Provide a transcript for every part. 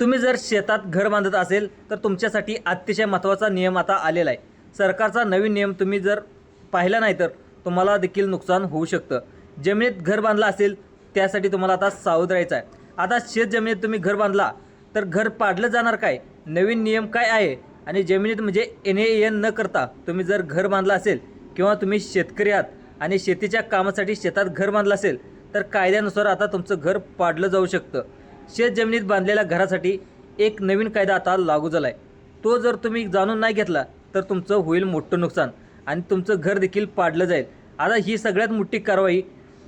तुम्ही जर शेतात घर बांधत असेल तर तुमच्यासाठी अतिशय महत्त्वाचा नियम आता आलेला आहे. सरकारचा नवीन नियम तुम्ही जर पाहिला नाही तर तुम्हाला देखील नुकसान होऊ शकतं. जमिनीत घर बांधलं असेल त्यासाठी तुम्हाला आता सावध राहायचं आहे. आता शेत जमिनीत तुम्ही घर बांधला तर घर पाडलं जाणार काय? नवीन नियम काय आहे? आणि जमिनीत म्हणजे एन ए एन न करता तुम्ही जर घर बांधलं असेल किंवा तुम्ही शेतकरी आहात आणि शेतीच्या कामासाठी शेतात घर बांधलं असेल तर कायद्यानुसार आता तुमचं घर पाडलं जाऊ शकतं. शेत जमिनीत बांधलेल्या घरासाठी एक नवीन कायदा आता लागू झाला आहे तो जर तुम्ही जाणून नाही घेतला तर तुमचं होईल मोठं नुकसान आणि तुमचं घर देखील पाडलं जाईल. आता ही सगळ्यात मोठी कारवाई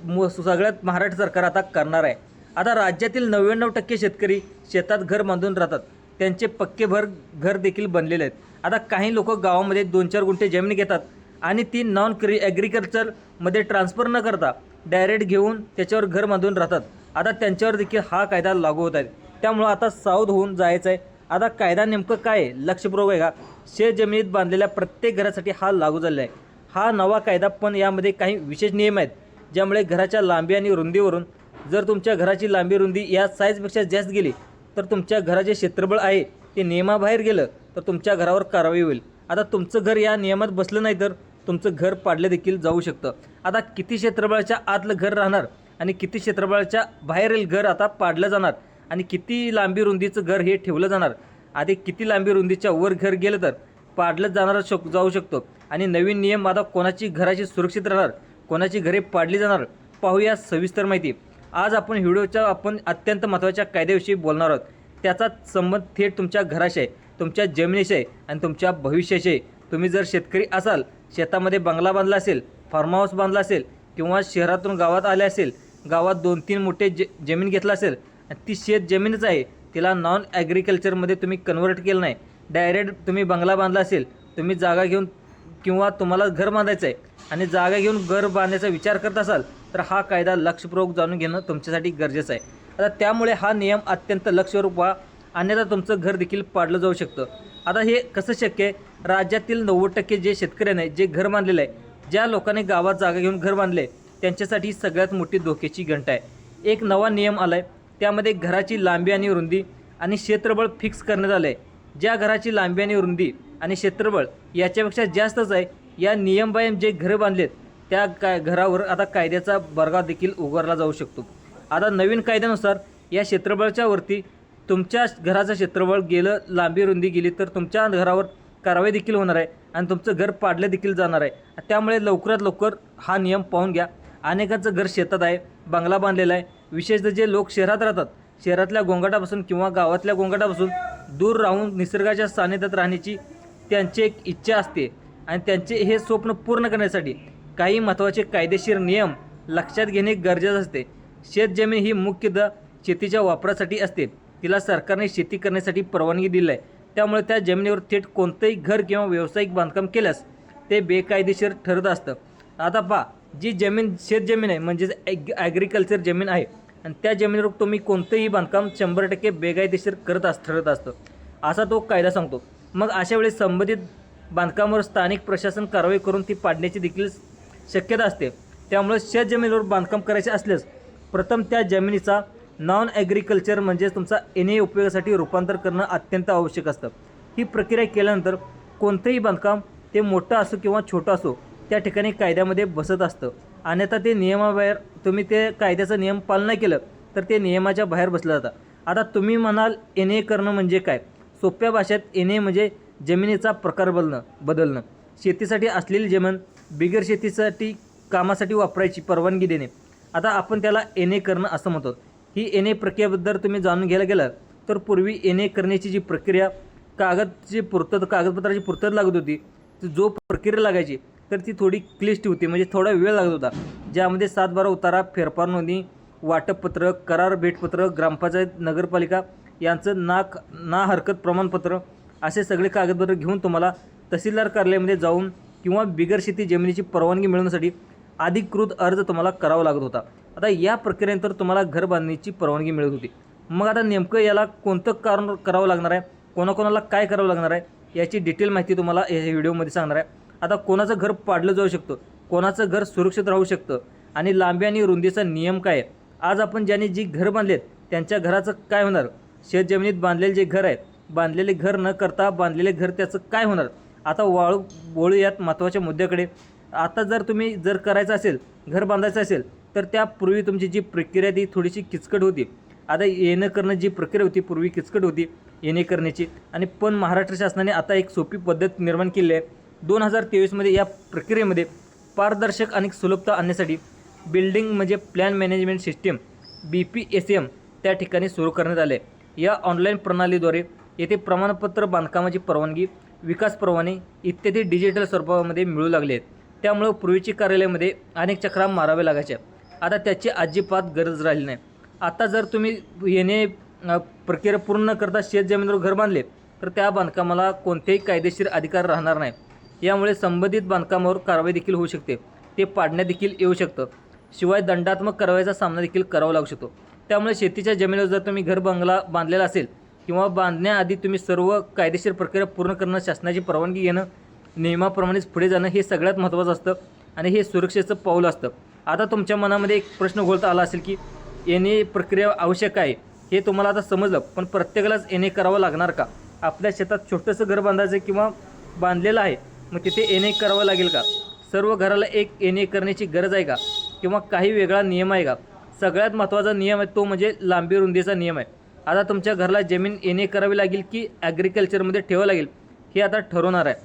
मो सगळ्यात महाराष्ट्र सरकार आता करणार आहे. आता राज्यातील नव्याण्णव टक्के शेतकरी शेतात घर बांधून राहतात. त्यांचे पक्के भर घर देखील बनलेले आहेत. आता काही लोक गावामध्ये दोन चार गुंठे जमीन घेतात आणि ती नॉन क्रि ॲग्रिकल्चरमध्ये ट्रान्सफर न करता डायरेक्ट घेऊन त्याच्यावर घर बांधून राहतात. आता त्यांच्यावर देखील हा कायदा लागू होत आहे. त्यामुळं आता सावध होऊन जायचं आहे आता कायदा नेमकं काय आहे? लक्षपूर्वक आहे का शेत जमिनीत बांधलेल्या प्रत्येक घरासाठी हा लागू झालेला आहे हा नवा कायदा पण यामध्ये काही विशेष नियम आहेत ज्यामुळे घराच्या लांबी आणि रुंदीवरून जर तुमच्या घराची लांबी रुंदी या साईजपेक्षा जास्त गेली तर तुमच्या घराचे क्षेत्रबळ आहे ते नियमाबाहेर गेलं तर तुमच्या घरावर कारवाई होईल. आता तुमचं घर या नियमात बसलं नाही तर तुमचं घर पाडलं देखील जाऊ शकतं. आता किती क्षेत्रबळाच्या आतलं घर राहणार? आणि किती क्षेत्रफळाच्या बाहेरील घर आता पाडलं जाणार आणि किती लांबी रुंदीचं घर हे ठेवलं जाणार? आधी किती लांबी रुंदीच्या वर घर गेलं तर पाडलं जाणार शक जाऊ शकतो. आणि नवीन नियम आता कोणाची घराची सुरक्षित राहणार? कोणाची घरे पाडली जाणार? पाहूया सविस्तर माहिती. आज आपण व्हिडिओच्या आपण अत्यंत महत्त्वाच्या कायद्याविषयी बोलणार आहोत. त्याचा संबंध थेट तुमच्या घराशी आहे तुमच्या जमिनीशी आहे आणि तुमच्या भविष्याशी आहे. तुम्ही जर शेतकरी असाल शेतामध्ये बंगला बांधला असेल फार्म हाऊस बांधला असेल किंवा शहरातून गावात आले असेल गावात दोन तीन मोठे जे जमीन घेतला असेल आणि ती शेत जमीनच आहे. तिला नॉन ॲग्रिकल्चरमध्ये तुम्ही कन्वर्ट केलं नाही. डायरेक्ट तुम्ही बंगला बांधला असेल तुम्ही जागा घेऊन किंवा तुम्हाला घर बांधायचं आहे आणि जागा घेऊन घर बांधायचा विचार करत असाल तर हा कायदा लक्षपूर्वक जाणून घेणं तुमच्यासाठी गरजेचं आहे. आता त्यामुळे हा नियम अत्यंत लक्षपूर्वक व्हा अन्यथा तुमचं घर देखील पाडलं जाऊ शकतं. आता हे कसं शक्य आहे? राज्यातील नव्वद टक्के जे शेतकऱ्यांनी जे घर बांधलेलं आहे ज्या लोकांनी गावात जागा घेऊन घर बांधले त्यांच्यासाठी सगळ्यात मोठी धोक्याची घंटा आहे. एक नवा नियम आला आहे त्यामध्ये घराची लांबी आणि रुंदी आणि क्षेत्रबळ फिक्स करण्यात आलं आहे ज्या घराची लांबी आणि रुंदी आणि क्षेत्रबळ याच्यापेक्षा जास्तच आहे या नियमबायम जे घरं बांधलेत त्या काय घरावर आता कायद्याचा बरगा देखील उगारला जाऊ शकतो. आता नवीन कायद्यानुसार या क्षेत्रबळच्या वरती तुमच्या घराचं क्षेत्रबळ गेलं लांबी रुंदी गेली तर तुमच्या घरावर कारवाई देखील होणार आहे आणि तुमचं घर पाडलं देखील जाणार आहे. त्यामुळे लवकरात लवकर हा नियम पाहून घ्या. अनेकांचं घर शेतात आहे बंगला बांधलेला आहे. विशेषतः जे लोक शहरात राहतात शहरातल्या गोंगाटापासून किंवा गावातल्या गोंगाटापासून दूर राहून निसर्गाच्या सानिध्यात राहण्याची त्यांची एक इच्छा असते आणि त्यांचे हे स्वप्न पूर्ण करण्यासाठी काही महत्त्वाचे कायदेशीर नियम लक्षात घेणे गरजेचं असते. शेतजमीन ही मुख्यतः शेतीच्या वापरासाठी असते. तिला सरकारने शेती करण्यासाठी परवानगी दिली आहे. त्यामुळे त्या जमिनीवर थेट कोणतंही घर किंवा व्यावसायिक बांधकाम केल्यास ते बेकायदेशीर ठरत असतं. आता पहा जी जमीन शेतजमीन आहे म्हणजेच ॲग ॲग्रिकल्चर जमीन आहे आणि त्या जमिनीवर तुम्ही कोणतंही बांधकाम शंभर टक्के बेकायदेशीर करत अस ठरत असतं. असा तो कायदा सांगतो. मग अशा वेळी संबंधित बांधकामावर स्थानिक प्रशासन कारवाई करून ती पाडण्याची देखील शक्यता असते. त्यामुळे शेतजमिनीवर बांधकाम करायचे असल्यास प्रथम त्या जमिनीचा नॉन ॲग्रिकल्चर म्हणजेच तुमचा एन ए उपयोगासाठी रूपांतर करणं अत्यंत आवश्यक असतं. ही प्रक्रिया केल्यानंतर कोणतंही बांधकाम ते मोठं असो किंवा छोटं असो त्या ठिकाणी कायद्यामध्ये बसत असतं. अन्यथा ते नियमाबाहेर तुम्ही ते कायद्याचं नियम पालन केलं तर ते नियमाच्या बाहेर बसलं जातं आता तुम्ही म्हणाल एन ए करणं म्हणजे काय? सोप्या भाषेत एन ए म्हणजे जमिनीचा प्रकार बदलणं बदलणं. शेतीसाठी असलेली जमीन बिगर शेतीसाठी कामासाठी वापरायची परवानगी देणे. आता आपण त्याला एन ए करणं असं म्हणतो. ही एन ए प्रक्रियेबद्दल तुम्ही जाणून घ्यायला गेलं तर पूर्वी एन ए करण्याची जी प्रक्रिया कागदची पूर्तता कागदपत्राची पूर्तता लागत होती जो प्रक्रिया लागायची तर ती थोडी क्लिष्ट होती म्हणजे थोडा वेळ लागत होता. ज्यामध्ये सात बारा उतारा फेरफार नोंदणी वाटपपत्र करार भेटपत्र ग्रामपंचायत नगरपालिका यांचं ना ना हरकत प्रमाणपत्र असे सगळे कागदपत्र घेऊन तुम्हाला तहसीलदार कार्यालयामध्ये जाऊन किंवा बिगर शेती जमिनीची परवानगी मिळवण्यासाठी अधिकृत अर्ज तुम्हाला करावा लागत होता. आता या प्रक्रियेनंतर तुम्हाला घर बांधणीची परवानगी मिळत होती. मग आता नेमकं याला कोणतं कारण करावं लागणार आहे? कोणाकोणाला काय करावं लागणार आहे? याची डिटेल माहिती तुम्हाला या व्हिडिओमध्ये सांगणार आहे. आता कोणाचं घर पाडलं जाऊ शकतं? कोणाचं घर सुरक्षित राहू शकतं? आणि लांबी आणि रुंदीचा नियम काय आहे? आज आपण ज्यांनी जी घर बांधलेत त्यांच्या घराचं काय होणार? शेत जमिनीत बांधलेले जे घर आहे बांधलेले घर न करता बांधलेले घर त्याचं काय होणार? आता वाळू वळूयात महत्त्वाच्या मुद्द्याकडे. आता जर तुम्ही जर करायचं असेल घर बांधायचं असेल तर त्यापूर्वी तुमची जी प्रक्रिया ती थोडीशी किचकट होती. आता येणं करणं जी प्रक्रिया होती पूर्वी किचकट होती येणे करण्याची. आणि पण महाराष्ट्र शासनाने आता एक सोपी पद्धत निर्माण केली आहे. दोन हजार तेवीसमध्ये या प्रक्रियेमध्ये पारदर्शक आणि सुलभता आणण्यासाठी बिल्डिंग म्हणजे plan management system B P S M त्या ठिकाणी सुरू करण्यात आले. या ऑनलाईन प्रणालीद्वारे येथे प्रमाणपत्र बांधकामाची परवानगी विकास परवाने इत्यादी डिजिटल स्वरूपामध्ये मिळू लागले. आहेत त्यामुळं पूर्वीची कार्यालयामध्ये अनेक चक्रा माराव्या लागायच्या आता त्याची अजिबात गरज राहिली नाही. आता जर तुम्ही येणे प्रक्रिया पूर्ण करता शेत जमिनीवर घर बांधले तर त्या बांधकामाला कोणतेही कायदेशीर अधिकार राहणार नाही. यामुळे संबंधित बांधकामावर कारवाई देखील होऊ शकते. ते पाडण्यात देखील येऊ शकतं. शिवाय दंडात्मक कारवाईचा सामना देखील करावा लागू शकतो. त्यामुळे शेतीच्या जमिनीवर जर तुम्ही घर बंगला बांधलेला असेल किंवा बांधण्याआधी तुम्ही सर्व कायदेशीर प्रक्रिया पूर्ण करणं शासनाची परवानगी घेणं नियमाप्रमाणेच पुढे जाणं हे सगळ्यात महत्त्वाचं असतं आणि हे सुरक्षेचं पाऊल असतं. आता तुमच्या मनामध्ये एक प्रश्न घोळता आला असेल की येणे प्रक्रिया आवश्यक आहे हे तुम्हाला आता समजलं पण प्रत्येकालाच येणे करावं लागणार का? आपल्या शेतात छोटंसं घर बांधायचं किंवा बांधलेलं आहे मग तिथे येणे करावं लागेल का? सर्व घराला एक येणे करण्याची गरज आहे का? किंवा काही वेगळा नियम आहे का? सगळ्यात महत्त्वाचा नियम आहे तो म्हणजे लांबी रुंदीचा नियम आहे. आता तुमच्या घराला जमीन येणे करावी लागेल की ॲग्रिकल्चरमध्ये ठेवावं लागेल? हे आता ठरवणार आहे.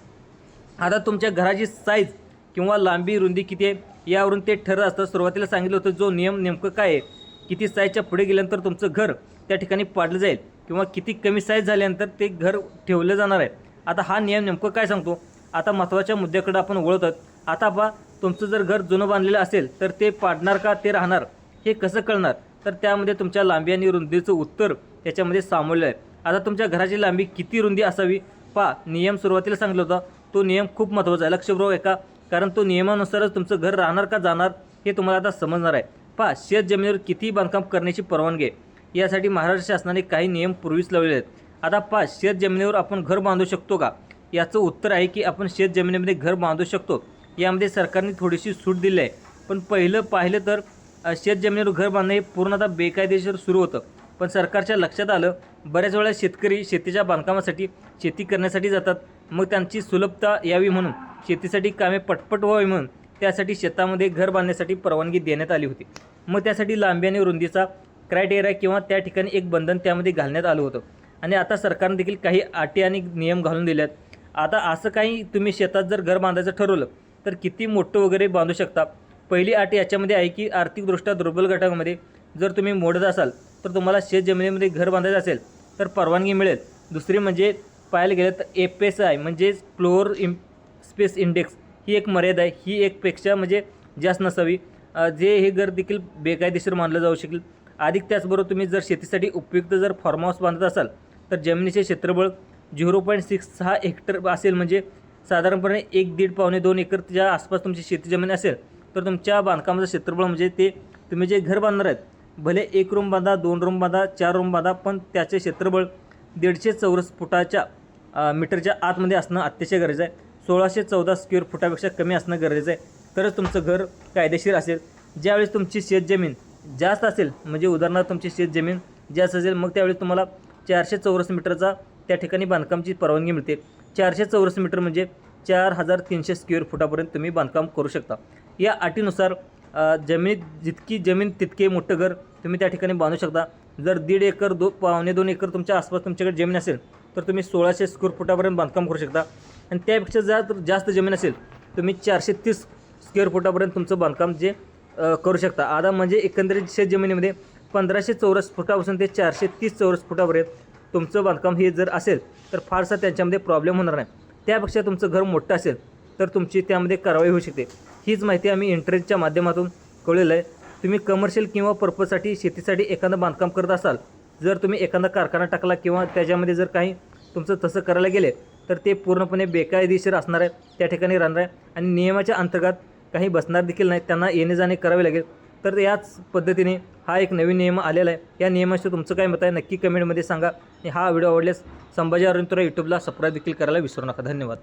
आता तुमच्या घराची साईज किंवा लांबी रुंदी किती आहे? यावरून ते ठरत असतं. सुरुवातीला सांगितलं होतं जो नियम नेमकं काय आहे? किती साईजच्या पुढे गेल्यानंतर तुमचं घर त्या ठिकाणी पाडलं जाईल? किंवा किती कमी साईज झाल्यानंतर ते घर ठेवलं जाणार आहे? आता हा नियम नेमकं काय सांगतो? आता महत्त्वाच्या मुद्द्याकडे आपण वळतात. आता पहा तुमचं जर घर जुनं बांधलेलं असेल तर ते पाडणार का ते राहणार? हे कसं कळणार? तर त्यामध्ये तुमच्या लांबी आणि रुंदीचं उत्तर त्याच्यामध्ये सामावलेलं आहे. आता तुमच्या घराची लांबी किती रुंदी असावी? पा नियम सुरुवातीला सांगितलं होता. तो नियम खूप महत्त्वाचा आहे. लक्षपूर्वक आहे हो का कारण तो नियमानुसारच तुमचं घर राहणार का जाणार हे तुम्हाला आता समजणार आहे. पहा शेत जमिनीवर किती बांधकाम करण्याची परवानगी आहे. यासाठी महाराष्ट्र शासनाने काही नियम पूर्वीच लावलेले आहेत. आता पहा शेत जमिनीवर आपण घर बांधू शकतो का? याचं उत्तर आहे की आपण शेत जमिनीमध्ये घर बांधू शकतो. यामध्ये सरकारने थोडीशी सूट दिली आहे पण पहिलं पाहिलं तर शेत जमिनीवर घर बांधणे हे पूर्णतः बेकायदेशीर सुरू होतं. पण सरकारच्या लक्षात आलं बऱ्याच वेळा शेतकरी शेतीच्या बांधकामासाठी शेती करण्यासाठी जातात. मग त्यांची सुलभता यावी म्हणून शेतीसाठी कामे पटपट व्हावी म्हणून त्यासाठी शेतामध्ये घर बांधण्यासाठी परवानगी देण्यात आली होती. मग त्यासाठी लांबी आणि रुंदीचा क्रायटेरिया किंवा त्या ठिकाणी एक बंधन त्यामध्ये घालण्यात आलं होतं. आणि आता सरकारने देखील काही अटी आणि नियम घालून दिले आहेत आता असं काही तुम्ही शेतात जर घर बांधायचं ठरवलं तर किती मोठं वगैरे बांधू शकता? पहिली अट याच्यामध्ये आहे की आर्थिकदृष्ट्या दुर्बल गटामध्ये जर तुम्ही मोडत असाल तर तुम्हाला शेत जमिनीमध्ये घर बांधायचं असेल तर परवानगी मिळेल. दुसरी म्हणजे पाहायला गेलं तर एफ एस आय म्हणजेच फ्लोअर इम स्पेस इंडेक्स ही एक मर्यादा आहे. ही एकपेक्षा म्हणजे जास्त नसावी. जे हे घर देखील बेकायदेशीर मानलं जाऊ शकेल. अधिक त्याचबरोबर तुम्ही जर शेतीसाठी उपयुक्त जर फार्म हाऊस बांधत असाल तर जमिनीचे क्षेत्रफळ झिरो पॉईंट सिक्स सहा हेक्टर असेल म्हणजे साधारणपणे एक दीड पावणे दोन एकरच्या आसपास तुमची शेती जमीन असेल तर तुमच्या बांधकामाचं क्षेत्रफळ म्हणजे ते तुम्ही जे घर बांधणार आहेत भले एक रूम बांधा दोन रूम बांधा चार रूम बांधा पण त्याचे क्षेत्रफळ दीडशे चौरस फुटाच्या मीटरच्या आतमध्ये असणं अतिशय गरजेचं आहे. सोळाशे चौदा स्क्वेअर फुटापेक्षा कमी असणं गरजेचं आहे. तरच तुमचं घर कायदेशीर असेल. ज्यावेळेस तुमची शेतजमीन जास्त असेल म्हणजे उदाहरणार्थ तुमची शेतजमीन जास्त असेल मग त्यावेळेस तुम्हाला चारशे चौरस मीटरचा त्या ठिकाणी बांधकामची परवानगी मिळते. चारशे चौरस मीटर म्हणजे चार हजार तीनशे स्क्वेअर फुटापर्यंत तुम्ही बांधकाम करू शकता. या अटीनुसार जमिनीत जितकी जमीन तितके मोठं घर तुम्ही त्या ठिकाणी बांधू शकता. जर दीड एकर दो पावणे दोन एकर तुमच्या आसपास तुमच्याकडे जमीन असेल तर तुम्ही सोळाशे स्क्वेअर फुटापर्यंत बांधकाम करू शकता. आणि त्यापेक्षा जर जास्त जमीन असेल तुम्ही चारशे तीस स्क्वेअर फुटापर्यंत तुमचं बांधकाम जे करू शकता. आता म्हणजे एकंदरीत शेत जमिनीमध्ये पंधराशे चौरस फुटापासून ते चारशे तीस चौरस फुटापर्यंत तुमचं बांधकाम हे जर असेल तर फारसा त्यांच्यामध्ये प्रॉब्लेम होणार नाही. त्यापेक्षा तुमचं घर मोठं असेल तर तुमची त्यामध्ये कारवाई होऊ शकते. हीच माहिती आम्ही इंटरेस्टच्या माध्यमातून कळलेलं आहे. तुम्ही कमर्शियल किंवा पर्पजसाठी शेतीसाठी एखादं बांधकाम करत असाल जर तुम्ही एखादा कारखाना टाकला किंवा त्याच्यामध्ये जर काही तुमचं तसं करायला गेले तर ते पूर्णपणे बेकायदेशीर असणार आहे त्या ठिकाणी राहणार आहे. आणि नियमाच्या अंतर्गत काही बसणार देखील नाही त्यांना येणे जाणे करावे लागेल. तर याच पद्धतीने हा एक नवीन नियम आलेला आहे. या नियमाशी तुमचं काय मत आहे? नक्की कमेंटमध्ये सांगा. आणि हा व्हिडिओ आवडल्यास संभाजी अरुण तुरा यूट्यूबला सबस्क्राईब देखील करायला विसरू नका. धन्यवाद.